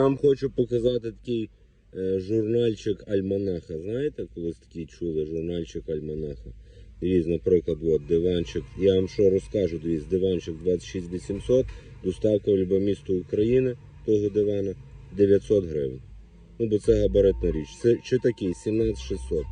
Я вам хочу показати такий е, журнальчик Альманаха. Знаєте, колись такий чули журнальчик Альманаха. Дивіться, наприклад, от, диванчик. Я вам що розкажу, дивіться, диванчик 26800, доставка в любе місто України того дивана 900 гривень. Ну, бо це габаритна річ. Це чи такий 17600.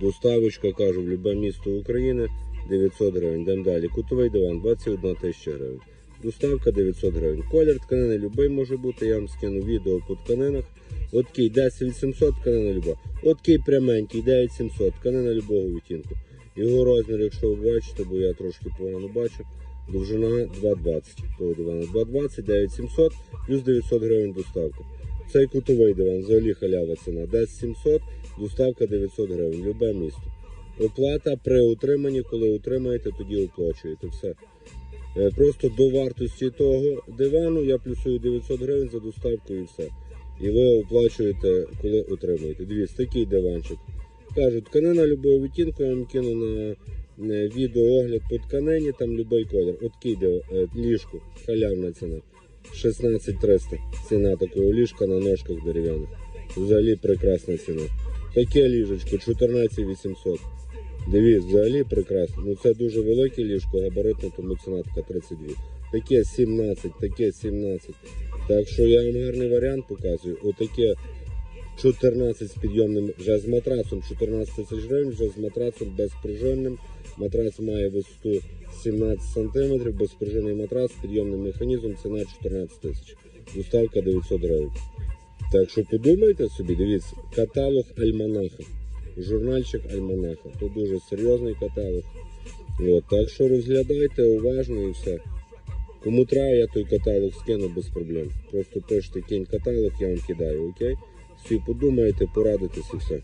Доставочка, кажу, в любе місто України 900 гривень. Йдемо далі. Кутовий диван 21 тисяча гривень. Доставка 900 гривень. Колір тканини любий може бути. Я вам скину відео по тканинах. От такий 10800 тканина люба. От такий пряменький 9700 тканина любого відтінку. Його розмір, якщо ви бачите, бо я трошки погано бачу. Довжина 2,20. Того дивана 2,20, 9700 плюс 900 гривень доставка. Цей кутовий диван взагалі халява ціна. 10700, доставка 900 гривень. Любе місто. Оплата при утриманні, коли утримаєте, тоді оплачуєте. Все. Е, Просто до вартості того дивану я плюсую 900 гривень за доставку і все. І ви оплачуєте, коли отримаєте. Дивіться, такий диванчик. Кажуть, тканина любого відтінку, я вам кину на е, відеоогляд по тканині, там будь-який колір. От див- е, ліжко, халявна ціна. 16300 ціна такого ліжка на ножках дерев'яних. Взагалі прекрасна ціна. Таке ліжечко 14800. Дивіться, взагалі прекрасно. Ну це дуже велике ліжко, габаритне, тому ціна така 32. Таке 17, таке 17. Так що я вам гарний варіант показую. Отаке 14 з підйомним, вже з матрасом 14 тисяч гривень, вже з матрасом безпружинним. Матрас має висоту 17 см, безпружинний матрас з підйомним механізмом, ціна 14 тисяч. Доставка 900 гривень. Так що подумайте собі, дивіться, каталог Альманаха. Журнальчик Альманаха. Тут дуже серйозний каталог. От, так що розглядайте уважно і все. Кому треба, я той каталог скину без проблем. Просто пишете кінь каталог, я вам кидаю, окей? Всі подумаєте, порадитесь і все.